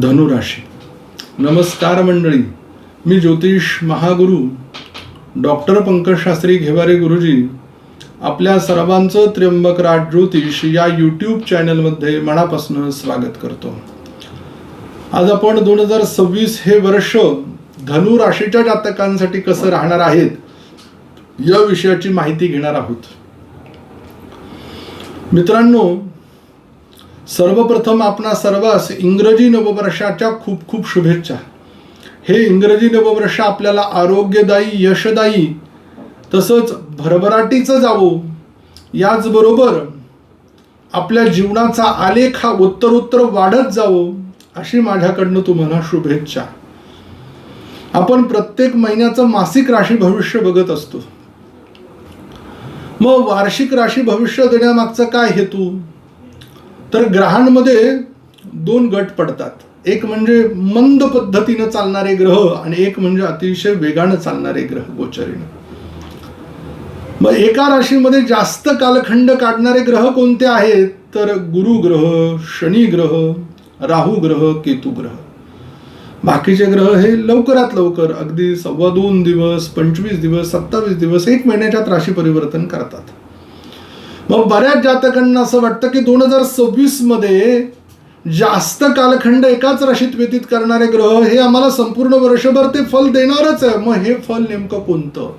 धनुराशी। नमस्कार मंडळी मी ज्योतिष महागुरू डॉक्टर पंकज शास्त्री घेवारे गुरुजी आपल्या सर्वांचं त्र्यंबक राज ज्योतिष या यूट्यूब चॅनलमध्ये मनापासून स्वागत करतो. आज आपण दोन हजार सव्वीस हे वर्ष धनु राशीच्या जातकांसाठी कसं राहणार आहेत या विषयाची माहिती घेणार आहोत. मित्रांनो सर्वप्रथम आपणा सर्वांस इंग्रजी नववर्षाच्या खूप खूप शुभेच्छा. हे इंग्रजी नववर्ष आपल्याला आरोग्यदायी यशदायी तसंच भरभराटीचं जावो. याचबरोबर आपल्या जीवनाचा आलेख हा उत्तरोत्तर वाढत जावो अशी माझ्याकडनं तुम्हाला शुभेच्छा. आपण प्रत्येक महिन्याचं मासिक राशी भविष्य बघत असतो. मग वार्षिक राशी भविष्य देण्यामागचा काय हेतू? तर ग्रहांमध्ये दोन गट पडतात. एक म्हणजे मंद पद्धतीनं चालणारे ग्रह आणि एक म्हणजे अतिशय वेगानं चालणारे ग्रह गोचरीनं. मग एका राशीमध्ये जास्त कालखंड काढणारे ग्रह कोणते आहेत? तर गुरु ग्रह शनी ग्रह राहू ग्रह केतू ग्रह. बाकीचे ग्रह हे लवकरात लवकर अगदी सव्वा दोन दिवस पंचवीस दिवस सत्तावीस दिवस एक महिन्याच्यात राशी परिवर्तन करतात. मग बऱ्याच जातकांना असं वाटतं की दोन हजार सव्वीसमध्ये जास्त कालखंड एकाच राशीत व्यतीत करणारे ग्रह हे आम्हाला संपूर्ण वर्षभर ते फल देणारच आहे. मग हे फल नेमकं कोणतं?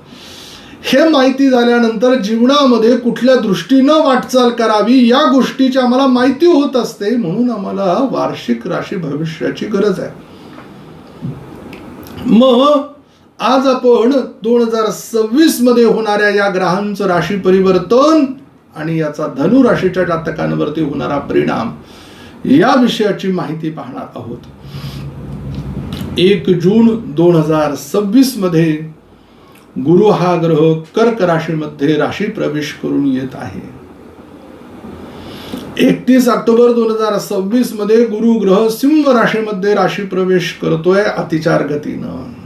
हे माहिती झाल्यानंतर जीवनामध्ये कुठल्या दृष्टीनं वाटचाल करावी या गोष्टीची आम्हाला माहिती होत असते. म्हणून आम्हाला वार्षिक राशी भविष्याची गरज आहे. मग आज आपण दोन हजार सव्वीसमध्ये होणाऱ्या या ग्रहांचं राशी परिवर्तन आणि याचा धनु राशीच्या जातकांवरती होणारा परिणाम या विषयाची माहिती पाहणार आहोत. एक जून दोन हजार सव्वीसमध्ये गुरु हा ग्रह कर्क राशीमध्ये राशी प्रवेश करून येत आहे. एकतीस ऑक्टोबर दोन हजार सव्वीसमध्ये गुरु ग्रह सिंह राशीमध्ये राशी प्रवेश करतोय अतिचार गतीनं.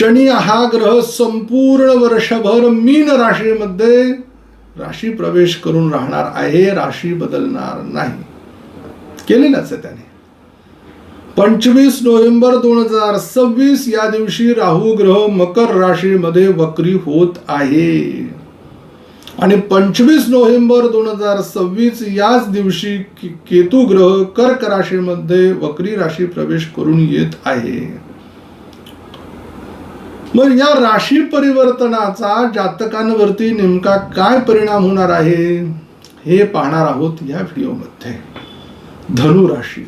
शनी हा ग्रह संपूर्ण वर्षभर मीन राशीमध्ये राशी प्रवेश करून राहणार आहे राशी बदलणार नाही. केलेलाच आहे त्याने. पंचवीस नोव्हेंबर दोन हजार सव्वीस या दिवशी राहू ग्रह मकर राशीमध्ये वक्री होत आहे. आणि पंचवीस नोव्हेंबर दोन हजार सव्वीस याच दिवशी के- केतू ग्रह कर्क राशीमध्ये वक्री राशी प्रवेश करून येत आहे. मग या राशी परिवर्तनाचा जातकांवरती नेमका काय परिणाम होणार आहे हे पाहणार आहोत या व्हिडिओमध्ये. धनु राशी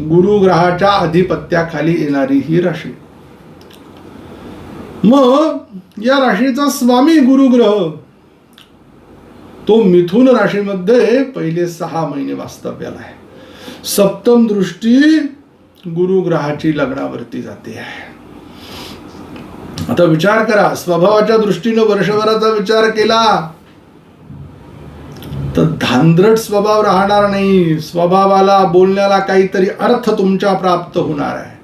गुरु ग्रहाच्या अधिपत्याखाली येणारी ही राशी. मग या राशीचा स्वामी गुरुग्रह तो मिथुन राशीमध्ये पहिले सहा महिने वास्तव्याला आहे. सप्तम दृष्टी गुरु ग्रहाची लग्नावरती जाते आहे. आता विचार करा स्वभावाच्या दृष्टीनं वर्षभराचा विचार केला तर धांद्रट स्वभाव राहणार नाही. स्वभावाला बोलण्याला काहीतरी अर्थ तुमच्या प्राप्त होणार आहे.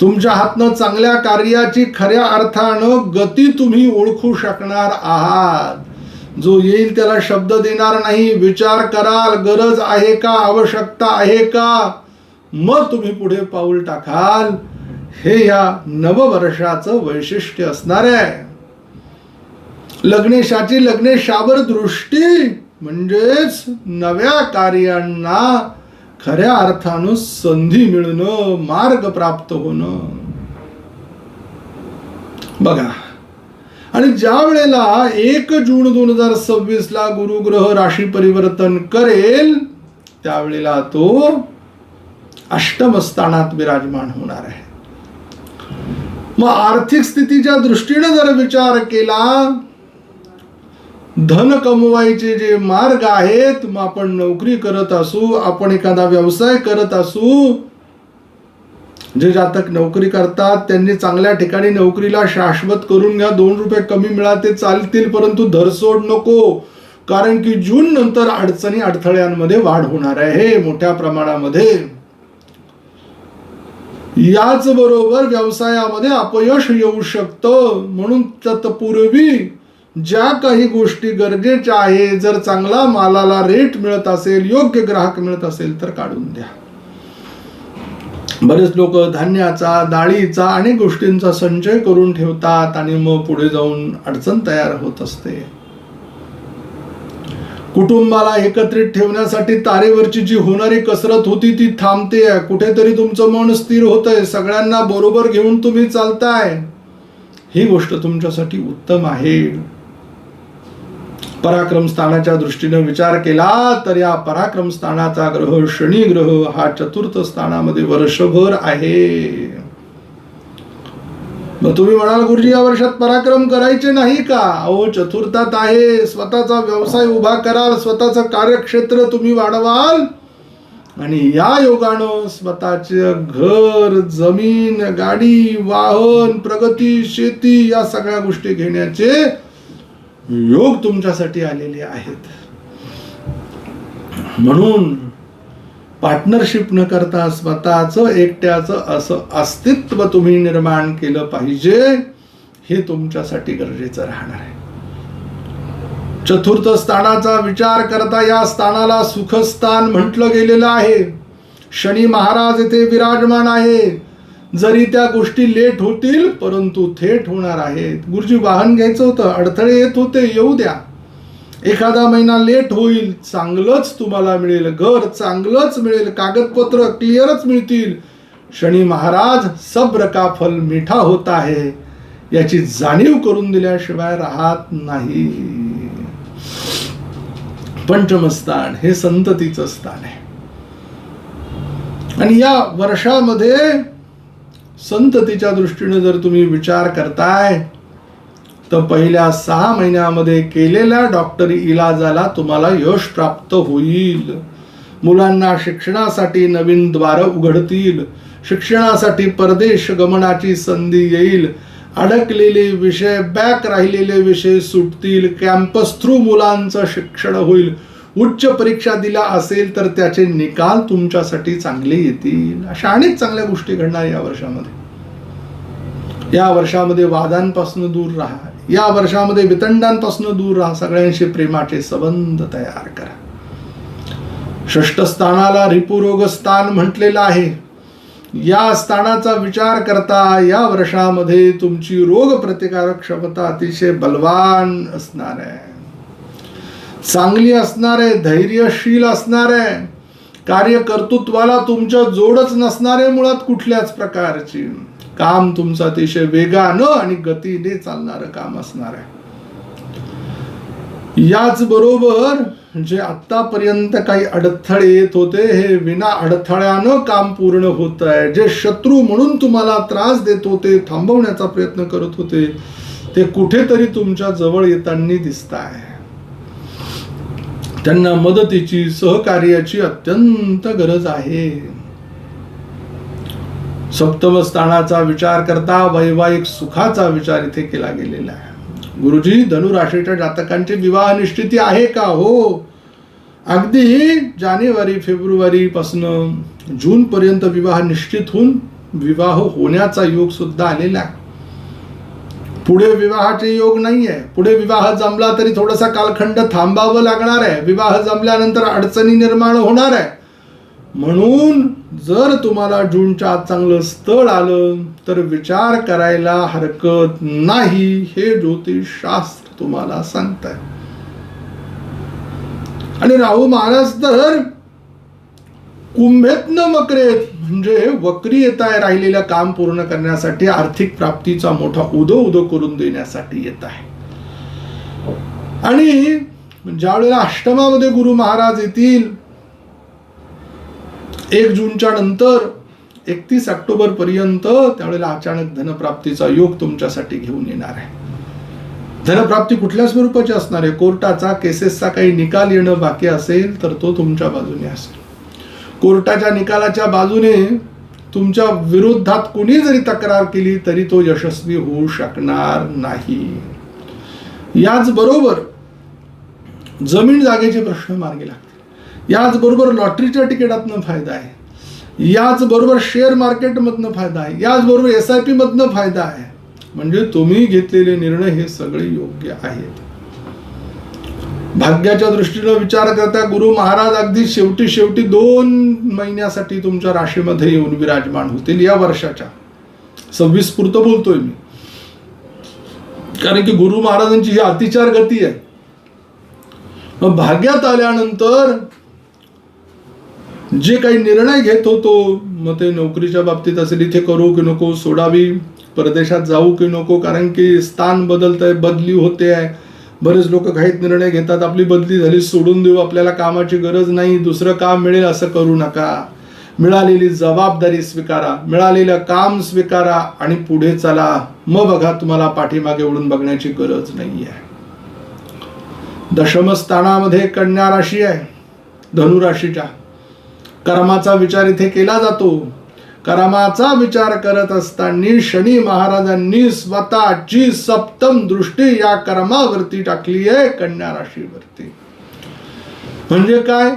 तुमच्या हातनं चांगल्या कार्याची खऱ्या अर्थानं गती तुम्ही ओळखू शकणार आहात. जो येईल त्याला शब्द देणार नाही. विचार कराल गरज आहे का? आवश्यकता आहे का? मग तुम्ही पुढे पाऊल टाकाल. हे या नववर्षाचं वैशिष्ट्य असणार आहे. लग्नेशाची लग्नेशावर दृष्टी म्हणजेच नव्या कार्यांना खऱ्या अर्थानं संधी मिळणं मार्ग प्राप्त होणं. बघा आणि ज्या वेळेला एक जून दोन हजार सव्वीस ला गुरुग्रह राशी परिवर्तन करेल त्यावेळेला तो अष्टम स्थानात विराजमान होणार आहे. मग आर्थिक स्थितीच्या दृष्टीने जर विचार केला धन कमवायचे जे मार्ग आहेत मग आपण नोकरी करत असू आपण एखादा व्यवसाय करत असू जे जातक नोकरी करतात त्यांनी चांगल्या ठिकाणी नोकरीला शाश्वत करून घ्या दोन रुपये कमी मिळा ते चालतील परंतु धरसोड नको. कारण की जून नंतर अडचणी अडथळ्यांमध्ये वाढ होणार आहे मोठ्या प्रमाणामध्ये. याच बरोबर व्यवसायामध्ये अपयश येऊ शकतं. म्हणून तत्पूर्वी ज्या काही गोष्टी गरजेच्या आहे जर चांगला मालाला रेट मिळत असेल योग्य ग्राहक मिळत असेल तर काढून द्या. बरेच लोक धान्याचा डाळीचा अनेक गोष्टींचा संचय करून ठेवतात आणि मग पुढे जाऊन अडचण तयार होत असते. कुटुंबाला एकत्रित ठेवण्यासाठी तारेवरची जी होणारी कसरत होती ती थांबते. कुठेतरी तुमचं मन स्थिर होतंय. सगळ्यांना बरोबर घेऊन तुम्ही चालताय. ही गोष्ट तुमच्यासाठी उत्तम आहे. पराक्रम स्थानाच्या दृष्टीने विचार केला तर या पराक्रम स्थानाचा ग्रह शनी ग्रह हा चतुर्थ स्थानामध्ये वर्षभर आहे. मग तुम्ही म्हणाल गुरुजी या वर्षात पराक्रम करायचे नाही का? अहो चतुर्थात आहे स्वतःचा व्यवसाय उभा कराल स्वतःचं कार्यक्षेत्र तुम्ही वाढवाल. आणि या योगानं स्वतःचे घर जमीन गाडी वाहन प्रगती शेती या सगळ्या गोष्टी घेण्याचे योग तुमच्यासाठी आलेले आहेत. म्हणून पार्टनरशिप न करता स्वतःचं एकट्याचं असं अस्तित्व तुम्ही निर्माण केलं पाहिजे हे तुमच्यासाठी गरजेचं राहणार आहे. चतुर्थ स्थानाचा विचार करता या स्थानाला सुखस्थान म्हटलं गेलेलं आहे. शनी महाराज येथे विराजमान आहे. जरी त्या गोष्टी लेट होतील परंतु थेट होणार आहेत. गुरुजी वाहन घ्यायचं होतं अडथळे येत होते येऊ द्या. एखादा महिना लेट होईल चांगलंच तुम्हाला मिळेल. घर चांगलंच मिळेल कागदपत्र क्लिअरच मिळतील. शनी महाराज सब्र का फल मिठा होता आहे याची जाणीव करून दिल्याशिवाय राहत नाही. पंचमस्थान हे संततीचं स्थान आहे. आणि या वर्षामध्ये संततीच्या दृष्टीने जर तुम्ही विचार करताय तर पहिल्या सहा महिन्यामध्ये केलेल्या डॉक्टरी इलाजाला तुम्हाला यश प्राप्त होईल. मुलांना शिक्षणासाठी नवीन द्वार उघडतील. शिक्षणासाठी परदेश गमनाची संधी येईल. अडकलेले विषय बॅक राहिलेले विषय सुटतील. कॅम्पस थ्रू मुलांचं शिक्षण होईल. उच्च परीक्षा दिला असेल तर त्याचे निकाल तुमच्यासाठी चांगले येतील. अशा अनेक चांगल्या गोष्टी घडणार या वर्षामध्ये. या वर्षामध्ये वादांपासून दूर राहा. या वर्षामध्ये वितंडांपासून दूर राहा सगळ्यांशी प्रेमाचे संबंध तयार करा. षष्टस्थानाला रिपुरोग स्थान म्हटलेलं आहे. या स्थानाचा विचार करता या वर्षामध्ये तुमची रोग प्रतिकारक क्षमता अतिशय बलवान असणार आहे. चांगली असणार आहे धैर्यशील असणार आहे. कार्यकर्तृत्वाला तुमच्या जोडच नसणारे मुळात कुठल्याच प्रकारची. काम तुमचं अतिशय वेगानं आणि गतीने चालणारं काम असणार आहे. याच बरोबर जे आतापर्यंत काही अडथळे येत होते हे विना अडथळ्यानं काम पूर्ण होत आहे. जे शत्रू म्हणून तुम्हाला त्रास देत होते थांबवण्याचा प्रयत्न करत होते ते कुठेतरी तुमच्या जवळ येताना दिसत आहे. त्यांना मदतीची सहकार्याची अत्यंत गरज आहे. सप्तमस्थानाचा विचार करता वैवाहिक सुखाचा विचार इथे केला गेलेला आहे. गुरुजी धनुराशीच्या जातकांची विवाह निश्चिती आहे का? हो. अगदी जानेवारी फेब्रुवारीपासनं जूनपर्यंत विवाह निश्चित होऊन विवाह होण्याचा योग सुद्धा आलेला आहे. पुढे विवाहाचे योग नाही आहे. पुढे विवाह जमला तरी थोडासा कालखंड थांबावं लागणार आहे. विवाह जमल्यानंतर अडचणी निर्माण होणार आहे. म्हणून जर तुम्हाला जूनच्या आत चांगलं स्थळ आलं तर विचार करायला हरकत नाही हे ज्योतिषशास्त्र तुम्हाला सांगत आहे आणि राहू महाराज तर कुंभेतनं मकरेत म्हणजे वक्री येत आहे राहिलेलं काम पूर्ण करण्यासाठी आर्थिक प्राप्तीचा मोठा उदो उदो करून देण्यासाठी येत आहे. आणि ज्या वेळेला अष्टमामध्ये गुरु महाराज येतील एक जूनच्या नंतर एकतीस ऑक्टोबर पर्यंत त्यावेळेला अचानक धनप्राप्तीचा योग तुमच्यासाठी घेऊन येणार आहे. धनप्राप्ती कुठल्या स्वरूपाची असणार आहे? कोर्टाचा केसेसचा काही निकाल येणं बाकी असेल तर तो तुमच्या बाजूने असेल. कोर्टाच्या निकालाच्या बाजूने तुमच्या विरोधात कुणी जरी तक्रार केली तरी तो यशस्वी होऊ शकणार नाही. याचबरोबर जमीन जागेचे प्रश्न मार्गी लागतात. याचबरोबर लॉटरीच्या तिकिटातनं फायदा आहे. याचबरोबर शेअर मार्केटमधनं फायदा आहे. याचबरोबर एस आय पीमधनं फायदा आहे. म्हणजे तुम्ही घेतलेले निर्णय हे सगळे योग्य आहेत. भाग्याच्या दृष्टीनं विचार करता गुरु महाराज अगदी शेवटी शेवटी दोन महिन्यासाठी तुमच्या राशीमध्ये येऊन विराजमान होतील या वर्षाच्या. सव्वीस पुरतं बोलतोय मी. कारण की गुरु महाराजांची ही अतिचार गती आहे. मग भाग्यात आल्यानंतर जे काही निर्णय घेत होतो मग ते नोकरीच्या बाबतीत असेल इथे करू की नको सोडावी परदेशात जाऊ की नको कारण की स्थान बदलत आहे बदली होते आहे. बरेच लोक घाईत निर्णय घेतात आपली बदली झाली सोडून देऊ आपल्याला कामाची गरज नाही दुसरं काम मिळेल असं करू नका. मिळालेली जबाबदारी स्वीकारा मिळालेलं काम स्वीकारा आणि पुढे चला. मग बघा तुम्हाला पाठीमागे ओढून बघण्याची गरज नाही आहे दशमस्थानामध्ये कन्या राशी आहे धनुराशीच्या कर्माचा विचार इथे केला जातो. कर्माचा विचार करत असताना शनी महाराजांनी स्वतःची सप्तम दृष्टी या कर्मावरती टाकली आहे कन्या राशीवरती. म्हणजे काय?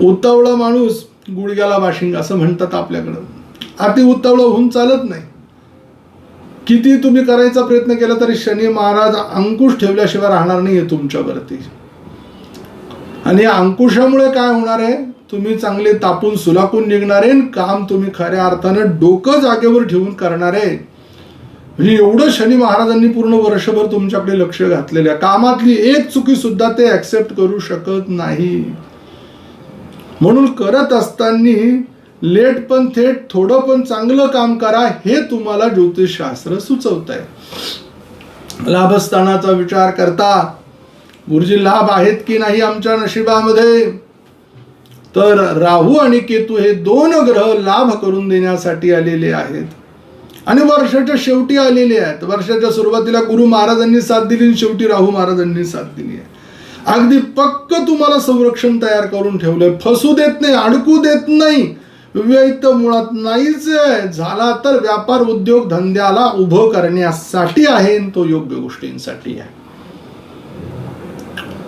उतावळा माणूस गुडघ्याला बाशिंग असं म्हणतात आपल्याकडं. अति उतावळं होऊन चालत नाही. किती तुम्ही करायचा प्रयत्न केला तरी शनी महाराज अंकुश ठेवल्याशिवाय राहणार नाहीये तुमच्यावरती. आणि या अंकुशामुळे काय होणार आहे? तुम्ही चांगले तापून सुलाकून निघणारे आणि काम तुम्ही खऱ्या अर्थानं डोकं जागेवर ठेवून करणारे म्हणजे एवढं शनी महाराजांनी पूर्ण वर्षभर तुमच्याकडे लक्ष घातलेलं आहे. कामातली एक चुकी सुद्धा ते ऍक्सेप्ट करू शकत नाही. म्हणून करत असताना लेट पण थेट थोडं पण चांगलं काम करा हे तुम्हाला ज्योतिषशास्त्र सुचवत आहे लाभस्थानाचा विचार करता गुरुजी लाभ आहेत की नाही आमच्या नशिबामध्ये? तर राहू आणि केतू हे दोन ग्रह लाभ करून देण्यासाठी आलेले आहेत. आणि वर्षाच्या शेवटी आलेले आहेत. वर्षाच्या सुरुवातीला गुरु महाराजांनी साथ दिली आणि शेवटी राहू महाराजांनी साथ दिली आहे. अगदी पक्क तुम्हाला संरक्षण तयार करून ठेवलंय. फसू देत नाही अडकू देत नाही. व्ययित मुळात नाहीच आहे. झाला तर व्यापार उद्योग धंद्याला उभं करण्यासाठी आहे तो योग्य गोष्टींसाठी आहे.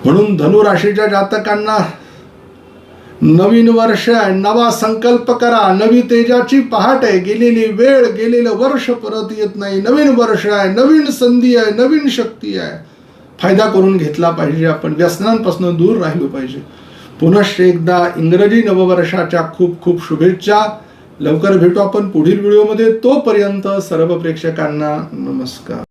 म्हणून धनुराशीच्या जातकांना नवीन वर्ष आहे नवा संकल्प करा. नवी तेजाची पहाट आहे गेलेली वेळ गेलेलं वर्ष परत येत नाही. नवीन वर्ष आहे नवीन संधी आहे नवीन शक्ती आहे. फायदा करून घेतला पाहिजे. आपण व्यसनांपासून दूर राहिलो पाहिजे. पुनश्च एकदा इंग्रजी नववर्षाच्या खूप खूप शुभेच्छा. लवकर भेटू आपण पुढील व्हिडिओमध्ये. तोपर्यंत सर्व प्रेक्षकांना नमस्कार.